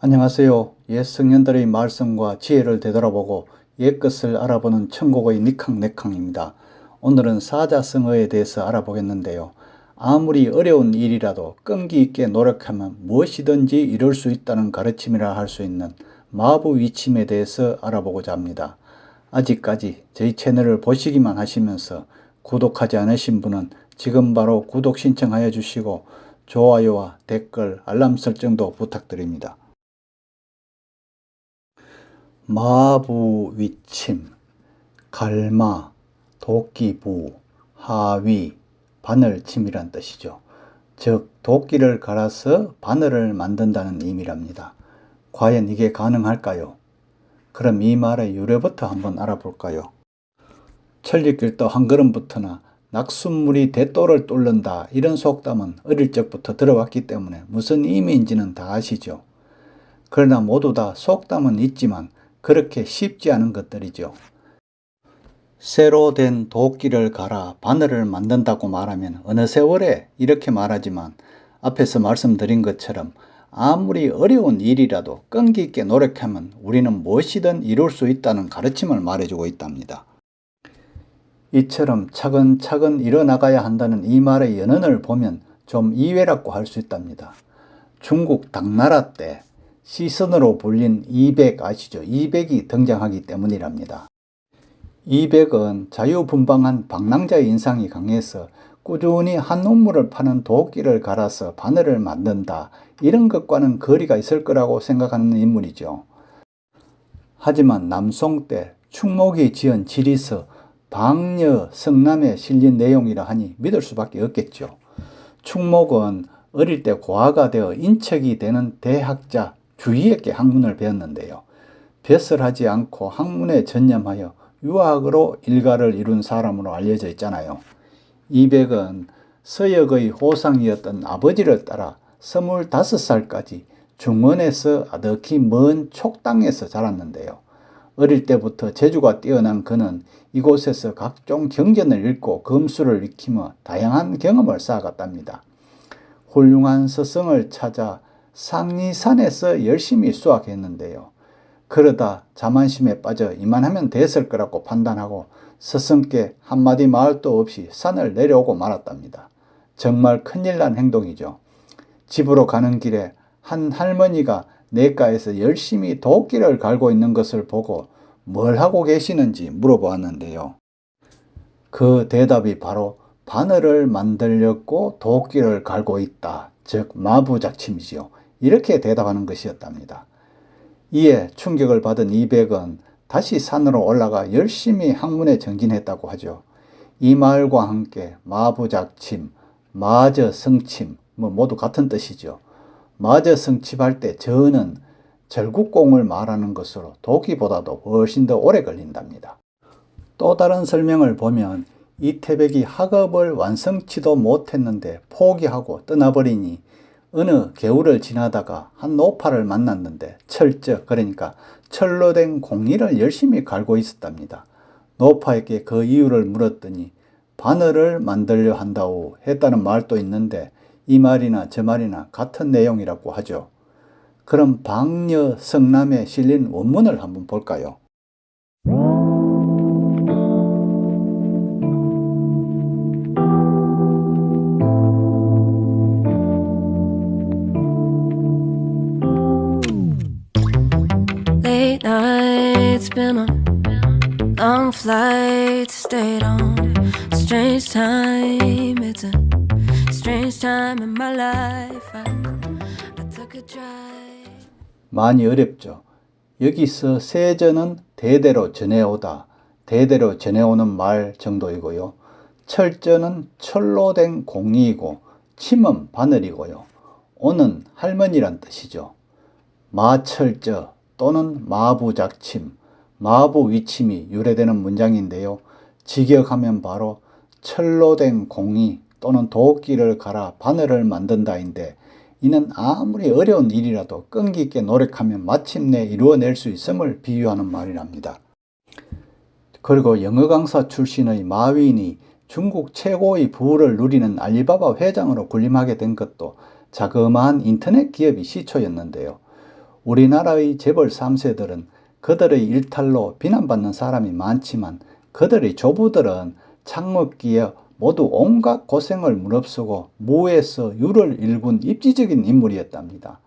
안녕하세요. 옛 성년들의 말씀과 지혜를 되돌아보고 옛 것을 알아보는 천국의 니캉네캉입니다. 오늘은 사자성어에 대해서 알아보겠는데요. 아무리 어려운 일이라도 끈기 있게 노력하면 무엇이든지 이룰 수 있다는 가르침이라 할 수 있는 마부 위침에 대해서 알아보고자 합니다. 아직까지 저희 채널을 보시기만 하시면서 구독하지 않으신 분은 지금 바로 구독 신청하여 주시고 좋아요와 댓글, 알람 설정도 부탁드립니다. 마부 위침, 갈마, 도끼부, 하위, 바늘침이란 뜻이죠. 즉 도끼를 갈아서 바늘을 만든다는 의미랍니다. 과연 이게 가능할까요? 그럼 이 말의 유래부터 한번 알아볼까요? 천리길도 한 걸음부터나 낙숫물이 대도를 뚫는다 이런 속담은 어릴 적부터 들어왔기 때문에 무슨 의미인지는 다 아시죠. 그러나 모두 다 속담은 있지만 그렇게 쉽지 않은 것들이죠. 새로 된 도끼를 갈아 바늘을 만든다고 말하면 어느 세월에 이렇게 말하지만 앞에서 말씀드린 것처럼 아무리 어려운 일이라도 끈기 있게 노력하면 우리는 무엇이든 이룰 수 있다는 가르침을 말해주고 있답니다. 이처럼 차근차근 일어나가야 한다는 이 말의 연언을 보면 좀 이외라고 할 수 있답니다. 중국 당나라 때 시선으로 불린 이백 아시죠? 이백이 등장하기 때문이랍니다. 이백은 자유분방한 방랑자의 인상이 강해서 꾸준히 한 농물을 파는 도끼를 갈아서 바늘을 만든다. 이런 것과는 거리가 있을 거라고 생각하는 인물이죠. 하지만 남송 때 충목이 지은 지리서 방녀 성남에 실린 내용이라 하니 믿을 수밖에 없겠죠. 충목은 어릴 때 고아가 되어 인척이 되는 대학자 주희에게 학문을 배웠는데요. 벼슬 하지 않고 학문에 전념하여 유학으로 일가를 이룬 사람으로 알려져 있잖아요. 이백은 서역의 호상이었던 아버지를 따라 25살까지 중원에서 아득히 먼 촉당에서 자랐는데요. 어릴 때부터 재주가 뛰어난 그는 이곳에서 각종 경전을 읽고 검수를 익히며 다양한 경험을 쌓아갔답니다. 훌륭한 스승을 찾아 상리산에서 열심히 수학했는데요. 그러다 자만심에 빠져 이만하면 됐을 거라고 판단하고 스승께 한마디 말도 없이 산을 내려오고 말았답니다. 정말 큰일 난 행동이죠. 집으로 가는 길에 한 할머니가 내과에서 열심히 도끼를 갈고 있는 것을 보고 뭘 하고 계시는지 물어보았는데요. 그 대답이 바로 바늘을 만들려고 도끼를 갈고 있다. 즉 마부작침이지요. 이렇게 대답하는 것이었답니다. 이에 충격을 받은 이백은 다시 산으로 올라가 열심히 학문에 정진했다고 하죠. 이 말과 함께 마부작침, 마저 성침 뭐 모두 같은 뜻이죠. 마저 성침할 때 저는 절국공을 말하는 것으로 도끼보다도 훨씬 더 오래 걸린답니다. 또 다른 설명을 보면 이태백이 학업을 완성치도 못했는데 포기하고 떠나버리니 어느 개울을 지나다가 한 노파를 만났는데 철저 그러니까 철로 된 공리를 열심히 갈고 있었답니다. 노파에게 그 이유를 물었더니 바늘을 만들려 한다고 했다는 말도 있는데 이 말이나 저 말이나 같은 내용이라고 하죠. 그럼 방녀 성남에 실린 원문을 한번 볼까요? Nights, been on long flights, stayed on. Strange time, it's a strange time in my life. I, I took a drive. 많이 어렵죠. 여기서 세전은 대대로 전해오다, 대대로 전해오는 말 정도이고요. 철저는 철로 된 공이고 침은 바늘이고요. 오는 할머니란 뜻이죠. 마철저 또는 마부작침, 마부위침이 유래되는 문장인데요. 직역하면 바로 철로 된 공이 또는 도끼를 갈아 바늘을 만든다인데 이는 아무리 어려운 일이라도 끈기 있게 노력하면 마침내 이루어낼 수 있음을 비유하는 말이랍니다. 그리고 영어 강사 출신의 마윈이 중국 최고의 부를 누리는 알리바바 회장으로 군림하게 된 것도 자그마한 인터넷 기업이 시초였는데요. 우리나라의 재벌 3세들은 그들의 일탈로 비난받는 사람이 많지만 그들의 조부들은 창업기에 모두 온갖 고생을 무릅쓰고 무에서 유를 일군 입지적인 인물이었답니다.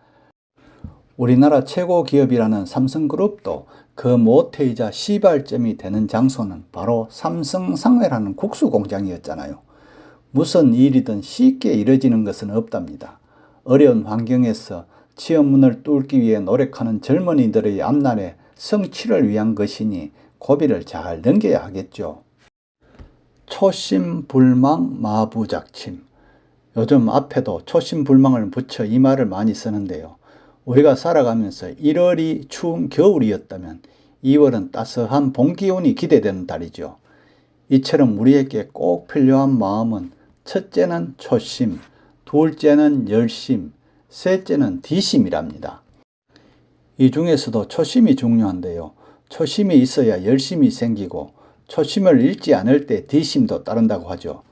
우리나라 최고 기업이라는 삼성그룹도 그 모태이자 시발점이 되는 장소는 바로 삼성상회라는 국수 공장이었잖아요. 무슨 일이든 쉽게 이뤄지는 것은 없답니다. 어려운 환경에서 취업문을 뚫기 위해 노력하는 젊은이들의 앞날에 성취를 위한 것이니 고비를 잘 넘겨야 하겠죠. 초심불망 마부작침. 요즘 앞에도 초심불망을 붙여 이 말을 많이 쓰는데요. 우리가 살아가면서 1월이 추운 겨울이었다면 2월은 따스한 봄 기온이 기대되는 달이죠. 이처럼 우리에게 꼭 필요한 마음은 첫째는 초심, 둘째는 열심, 셋째는 뒤심이랍니다. 이 중에서도 초심이 중요한데요. 초심이 있어야 열심이 생기고 초심을 잃지 않을 때 뒤심도 따른다고 하죠.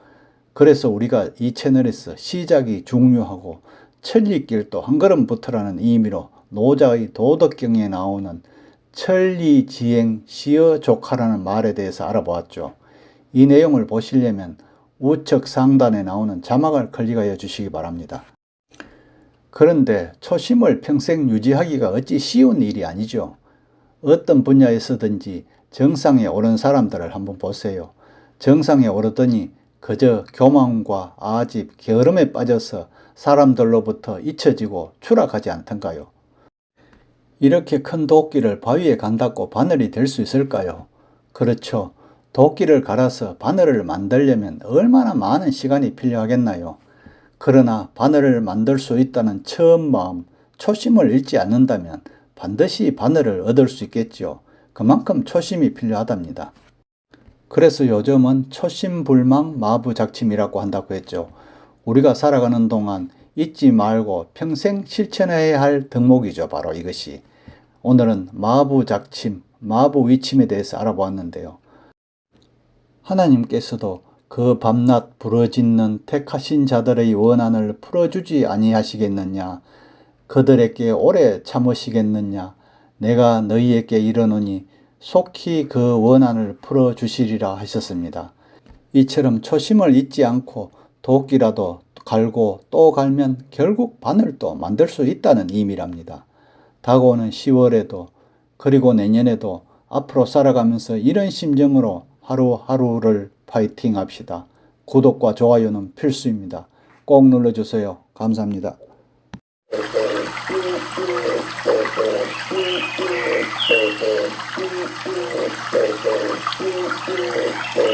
그래서 우리가 이 채널에서 시작이 중요하고 천리길도 한 걸음부터라는 의미로 노자의 도덕경에 나오는 천리지행 시어 조카라는 말에 대해서 알아보았죠. 이 내용을 보시려면 우측 상단에 나오는 자막을 클릭하여 주시기 바랍니다. 그런데 초심을 평생 유지하기가 어찌 쉬운 일이 아니죠. 어떤 분야에서든지 정상에 오른 사람들을 한번 보세요. 정상에 오르더니 그저 교만과 아집, 게으름에 빠져서 사람들로부터 잊혀지고 추락하지 않던가요? 이렇게 큰 도끼를 바위에 간다고 바늘이 될 수 있을까요? 그렇죠. 도끼를 갈아서 바늘을 만들려면 얼마나 많은 시간이 필요하겠나요? 그러나 바늘을 만들 수 있다는 처음 마음, 초심을 잃지 않는다면 반드시 바늘을 얻을 수 있겠죠. 그만큼 초심이 필요하답니다. 그래서 요즘은 초심불망 마부작침이라고 한다고 했죠. 우리가 살아가는 동안 잊지 말고 평생 실천해야 할 덕목이죠. 바로 이것이. 오늘은 마부작침, 마부위침에 대해서 알아보았는데요. 하나님께서도 그 밤낮 부러짓는 택하신 자들의 원한을 풀어주지 아니하시겠느냐? 그들에게 오래 참으시겠느냐? 내가 너희에게 이르노니 속히 그 원한을 풀어주시리라 하셨습니다. 이처럼 초심을 잊지 않고 도끼라도 갈고 또 갈면 결국 바늘 도 만들 수 있다는 의미랍니다. 다가오는 10월에도 그리고 내년에도 앞으로 살아가면서 이런 심정으로 하루하루를 파이팅 합시다. 구독과 좋아요는 필수입니다. 꼭 눌러주세요. 감사합니다.